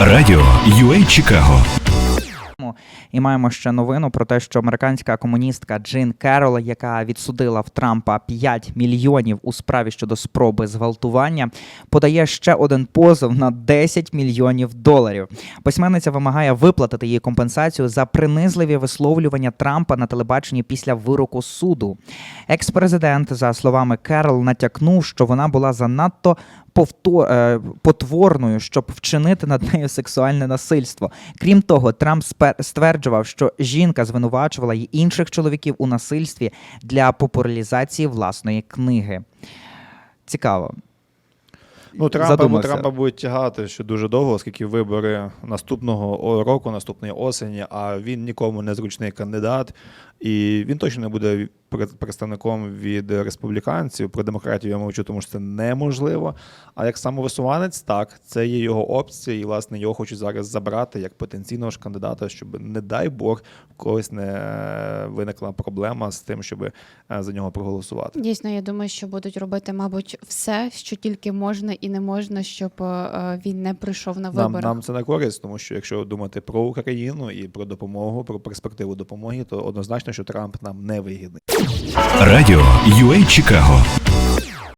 Радіо UA Чикаго. І маємо ще новину про те, що американська комуністка Джин Керол, яка відсудила в Трампа 5 мільйонів у справі щодо спроби зґвалтування, подає ще один позов на 10 мільйонів доларів. Письменниця вимагає виплатити їй компенсацію за принизливі висловлювання Трампа на телебаченні після вироку суду. Екс-президент, за словами Керол, натякнув, що вона була занадто повто- е, потворною, щоб вчинити над нею сексуальне насильство. Крім того, Трамп стверджував, що жінка звинувачувала й інших чоловіків у насильстві для популяризації власної книги. Цікаво. Ну, Трампа, йому Трампа будуть тягати ще дуже довго, оскільки вибори наступного року, наступної осені, а він нікому не зручний кандидат, і він точно не буде представником від республіканців. Про демократію я мовчу, тому що це неможливо. А як самовисуванець, так, це є його опція, і власне його хочуть зараз забрати як потенційного ж кандидата, щоб, не дай Бог, когось не виникла проблема з тим, щоб е, за нього проголосувати. Дійсно, я думаю, що будуть робити, мабуть, все, що тільки можна і не можна, щоб е, він не прийшов на Нам, нам це на користь, тому що якщо думати про Україну і про допомогу, про перспективу допомоги, то однозначно, що Трамп нам не вигідний. Радіо UA Чикаго.